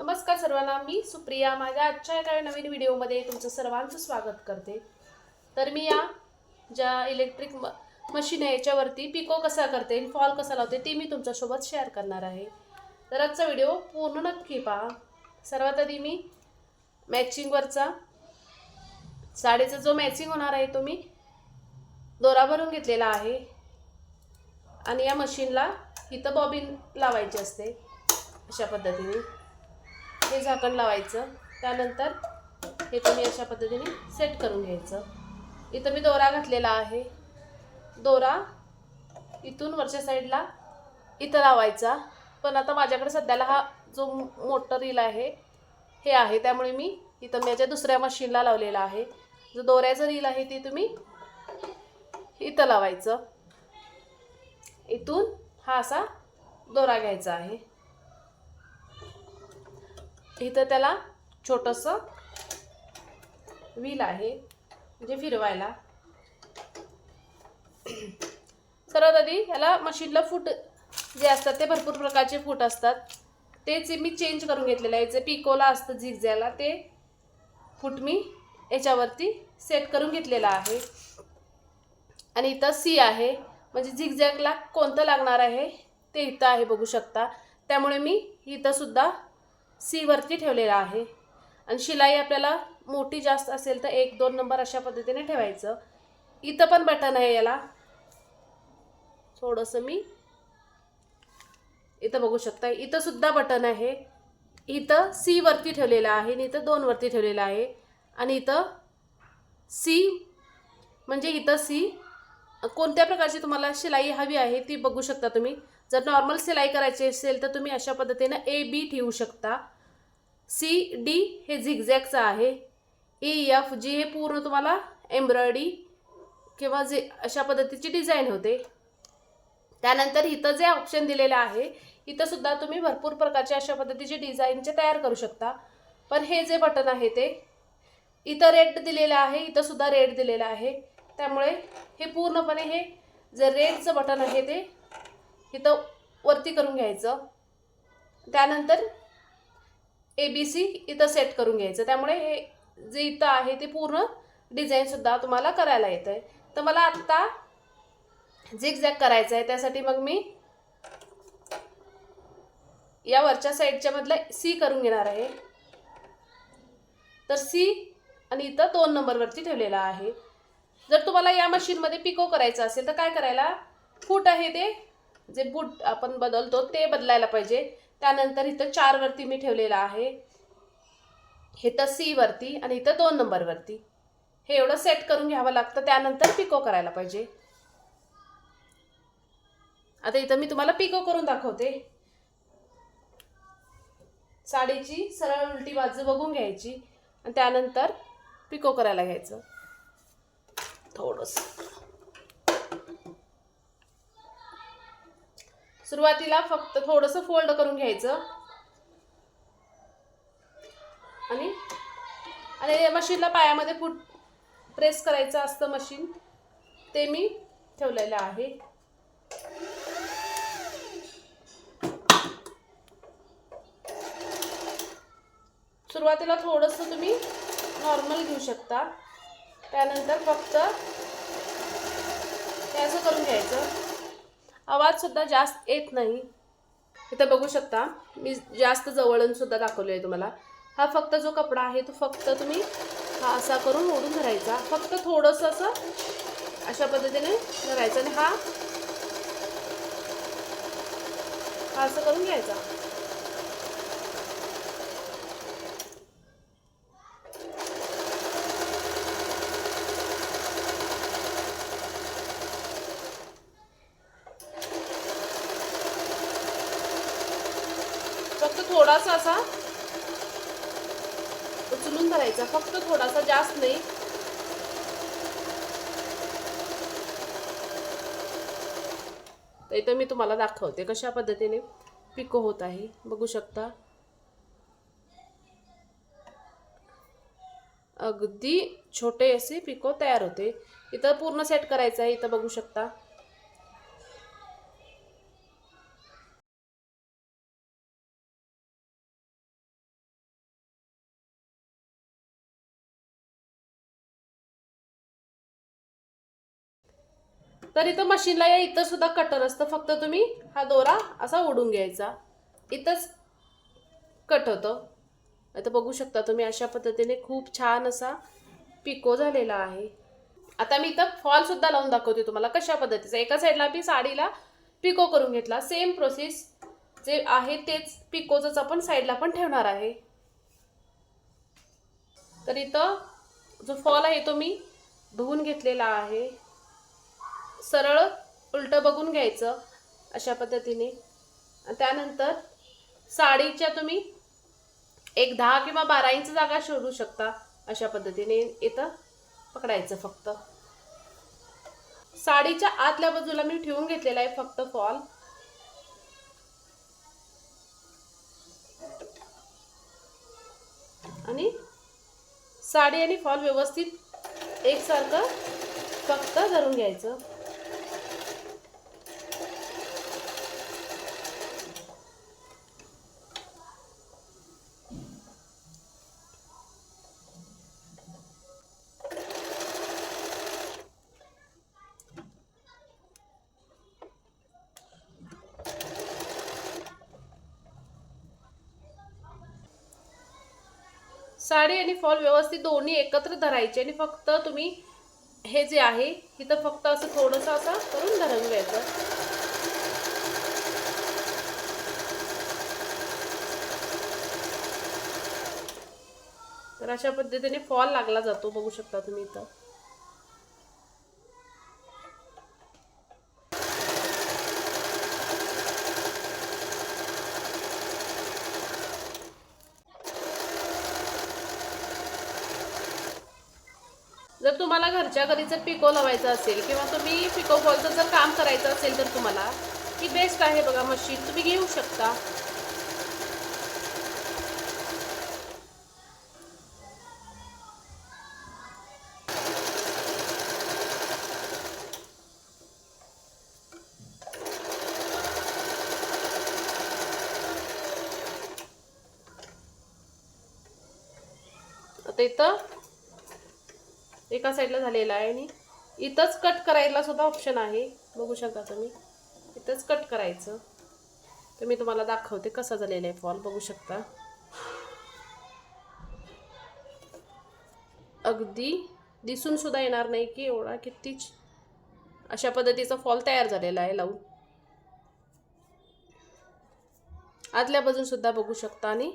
नमस्कार सर्वांना मी सुप्रिया. माझ्या आजच्या एका नवीन व्हिडिओमध्ये तुमचं सर्वांचं स्वागत करते. तर मी या ज्या इलेक्ट्रिक म मशीन आहे याच्यावरती पिको कसा करते फॉल कसा लावते ते मी तुमच्यासोबत शेअर करणार आहे. तर आजचा व्हिडिओ पूर्ण नक्की पहा. सर्वात आधी मी मॅचिंगवरचा साडीचा जो मॅचिंग होणार आहे तो मी दोरा भरून घेतलेला आहे. आणि या मशीनला इथं बॉबिन लावायची असते अशा पद्धतीने. हे झाकण लावायचं. त्यानंतर हे तुम्ही अशा पद्धतीने सेट करून घ्यायचं. इथं मी दोरा घातलेला आहे. दोरा इथून वरच्या साईडला इथं लावायचा. पण आता माझ्याकडे सध्याला हा जो मोटर रील आहे हे आहे. त्यामुळे मी इथं याच्या दुसऱ्या मशीनला लावलेला आहे. जो दोऱ्याचं रील आहे ते तुम्ही इथं लावायचं. इथून हा असा दोरा घ्यायचा आहे. इथं त्याला छोटंसं व्हील आहे म्हणजे फिरवायला. सर्वात आधी याला मशीनला फूट जे असतात ते भरपूर प्रकारचे फूट असतात. तेच मी चेंज करून घेतलेलं आहे. जे पिकोला असतं झिगझ्याला ते फूट मी याच्यावरती सेट करून घेतलेला आहे. आणि इथं सी आहे. म्हणजे झिगझॅगला कोणतं लागणार आहे ते इथं आहे बघू शकता. त्यामुळे मी इथंसुद्धा सीवरती ठेवलेला आहे. आणि शिलाई आपल्याला मोठी जास्त असेल तर एक दोन नंबर अशा पद्धतीने ठेवायचं. इथं पण बटन आहे याला. थोडंसं मी इथं बघू शकता इथं सुद्धा बटन आहे. इथं सी वरती ठेवलेलं आहे आणि इथं दोन वरती ठेवलेलं आहे. आणि इथं सी म्हणजे इथं सी. कोणत्या प्रकारची तुम्हाला शिलाई हवी आहे ती बघू शकता तुम्ही. जर नॉर्मल सिलाई करायची असेल तर तुम्ही अशा पद्धतीनं ए बी ठेवू शकता. सी डी हे झिगझॅगचं आहे. ई एफ जी हे पूर्ण तुम्हाला एम्ब्रॉयडरी किंवा जे अशा पद्धतीची डिझाईन होते. त्यानंतर इथं जे ऑप्शन दिलेलं आहे इथं सुद्धा तुम्ही भरपूर प्रकारचे अशा पद्धतीचे डिझाईनचे तयार करू शकता. पण हे जे बटन आहे ते इथं रेट दिलेलं आहे इथं सुद्धा रेड दिलेलं आहे. त्यामुळे हे पूर्णपणे हे जे रेडचं बटन आहे ते इथं वरती करून घ्यायचं. त्यानंतर ए बी सी इथं सेट करून घ्यायचं. त्यामुळे हे जे इथं आहे ते पूर्ण डिझाईनसुद्धा तुम्हाला करायला येतं आहे तर मला आत्ता झिगझॅग करायचं आहे त्यासाठी मग मी या वरच्या साईडच्या मधलं सी करून घेणार आहे. तर सी आणि इथं दोन नंबरवरती ठेवलेला आहे. जर तुम्हाला या मशीनमध्ये पिको करायचं असेल तर काय करायला? फूट आहे ते जे बूट आपण बदलतो ते बदलायला पाहिजे. त्यानंतर इथं चारवरती मी ठेवलेलं आहे. इथं सी वरती आणि इथं दोन नंबरवरती हे एवढं सेट करून घ्यावं लागतं त्यानंतर पिको करायला पाहिजे. आता इथं मी तुम्हाला पिको करून दाखवते. साडीची सरळ उलटी बाजू बघून घ्यायची आणि त्यानंतर पिको करायला घ्यायचं. थोडंसं. सुरुवातीला फक्त थोडंसं फोल्ड करून घ्यायचं. आणि आणि मशीनला पायामध्ये फुट प्रेस करायचं असतं मशीन ते मी ठेवलेलं आहे. सुरुवातीला थोडंसं तुम्ही नॉर्मल घेऊ शकता. त्यानंतर फक्त हे असं करून घ्यायचं. आवाजसुद्धा जास्त येत नाही. इथं बघू शकता मी जास्त जवळून सुद्धा दाखवले आहे तुम्हाला. हा फक्त जो कपडा आहे तो फक्त तुम्ही हा असा करून ओढून धरायचा. फक्त थोडंसं असं अशा पद्धतीने धरायचं आणि हा हा असं करून घ्यायचा फक्त थोडासा असा उचलून धरायचा फक्त थोडासा जास्त नाही. तर इथं मी तुम्हाला दाखवते कशा पद्धतीने पिको होत आहे. बघू शकता. अगदी छोटे असे पिको तयार होते. इथं पूर्ण सेट करायचं आहे इथं बघू शकता. तर इथं मशीनला या इथं सुद्धा कटर असतं. फक्त तुम्ही हा दोरा असा ओढून घ्यायचा. इथंच कट होतं. आता बघू शकता तुम्ही अशा पद्धतीने खूप छान असा पिको झालेला आहे. आता मी इथं फॉलसुद्धा लावून दाखवते तुम्हाला कशा पद्धतीचा. एका साईडला मी साडीला पिको करून घेतला. सेम प्रोसेस जे आहे तेच पिकोचंच आपण साईडला पण ठेवणार आहे. तर इथं जो फॉल आहे तो मी धुवून घेतलेला आहे. सरळ उलटं बघून घ्यायचं अशा पद्धतीने. त्यानंतर साडीच्या तुम्ही एक दहा किंवा बारा इंच जागा शोधू शकता अशा पद्धतीने इथं पकडायचं फक्त. साडीच्या आतल्या बाजूला मी ठेवून घेतलेला आहे फक्त फॉल. आणि साडी आणि फॉल व्यवस्थित एकसारखं फक्त धरून घ्यायचं. साडी आणि फॉल व्यवस्थित दोन्ही एकत्र धरायचे आणि फक्त तुम्ही हे जे आहे इथं फक्त असं थोडंसं असं करून धरून घ्यायचं. तर अशा पद्धतीने फॉल लागला जातो बघू शकता तुम्ही इथं. जर तुम्हाला घरच्या घरी जर पिको लावायचं असेल किंवा तुम्ही पिको फॉलचं जर काम करायचं असेल तर तुम्हाला ही बेस्ट आहे बघा मशीन. तुम्ही घेऊ शकता. आता इथं एका साईडला झालेला आहे आणि इथंच कट करायला सुद्धा ऑप्शन आहे. बघू शकता तुम्ही. इथंच कट करायचं. तर मी तुम्हाला दाखवते कसा झालेला आहे फॉल बघू शकता. अगदी दिसून सुद्धा येणार नाही की एवढा कितीच अशा पद्धतीचा फॉल तयार झालेला आहे लावून. आतल्या बाजून सुद्धा बघू शकता आणि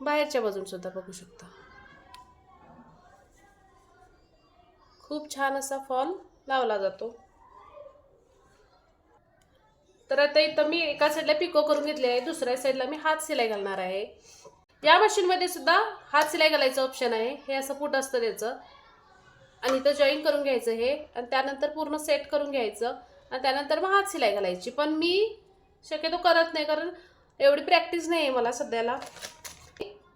बाहेरच्या बाजून सुद्धा बघू शकता. खूप छान असा फॉल लावला जातो. तर आता इथं मी एका साईडला पिको करून घेतले आहे दुसऱ्या साईडला मी हात सिलाई घालणार आहे. या मशीनमध्ये सुद्धा हात सिलाई घालायचं ऑप्शन आहे हे असं फूट असतं त्याचं. आणि इथं जॉईन करून घ्यायचं हे आणि त्यानंतर पूर्ण सेट करून घ्यायचं आणि त्यानंतर मग हात सिलाई घालायची. पण मी शक्यतो करत नाही कारण एवढी प्रॅक्टिस नाही आहे मला सध्याला.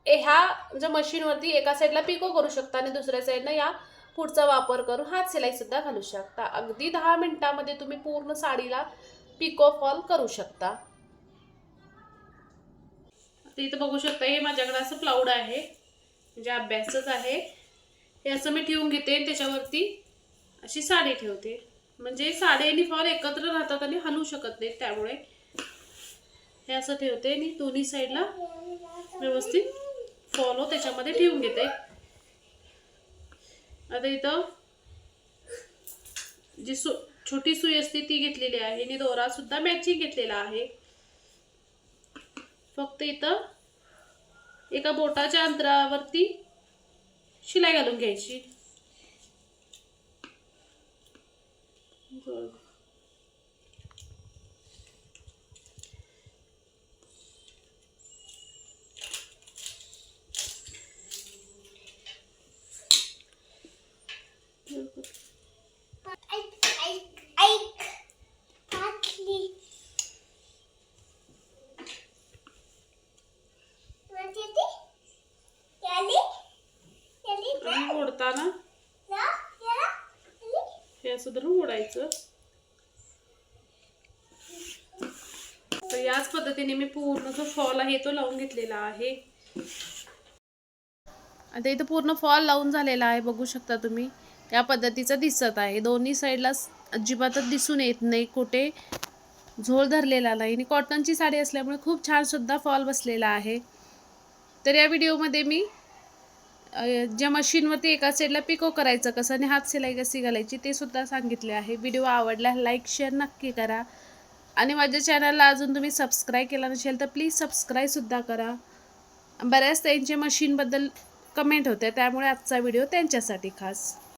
ह्या ज्या मशीनवरती एका साईडला पिको करू शकता आणि दुसऱ्या साईडला या पुढचा वापर करून हात सिलाई सुद्धा घालू शकता. अगदी दहा मिनिटामध्ये तुम्ही पूर्ण साडीला पिको फॉल करू शकता. इथं बघू शकता हे माझ्याकडे असं प्लाऊड आहे. म्हणजे अभ्यासच आहे. हे असं मी ठेवून घेते आणि त्याच्यावरती अशी साडी ठेवते. म्हणजे साडी आणि फॉल एकत्र राहतात आणि हलू शकत नाहीत त्यामुळे. हे असं ठेवते आणि दोन्ही साईडला व्यवस्थित फॉलो हो त्याच्यामध्ये ठेवून घेते. आता इथं जी सु छोटी सुई असते ती घेतलेली आहे. आणि दोरा सुद्धा मॅचिंग घेतलेला आहे. फक्त इथं एका बोटाच्या अंतरावरती शिलाई घालून घ्यायची बरं. ऐक ऐक ऐक फाटली म्हणजे ती याली याली आणि ओढताना जा या याली हे असं धरून ओढायचं. तर याच पद्धतीने मी पूर्ण जो फॉल आहे तो लावून घेतलेला आहे. आता इथं पूर्ण फॉल लावून झालेला आहे बघू शकता तुम्ही. या पद्धतीचा दिसत आहे. दोन्ही साईडला अजिबातच दिसून येत नाही. कुठे झोल धरलेला नाही. आणि कॉटनची साडी असल्यामुळे खूप छान सुद्धा फॉल बसलेला आहे. तर या व्हिडिओमध्ये मी ज्या मशीनवरती एका साईडला पिको करायचं कसं आणि हात सिलाई कशी घालायची ते सुद्धा सांगितले आहे. व्हिडिओ आवडला लाईक शेअर नक्की करा. आणि माझ्या चॅनलला अजून तुम्ही सबस्क्राईब केला नसेल तर प्लीज सबस्क्राईबसुद्धा करा. बऱ्याच त्यांच्या मशीनबद्दल कमेंट होत्या त्यामुळे आजचा व्हिडिओ त्यांच्यासाठी खास.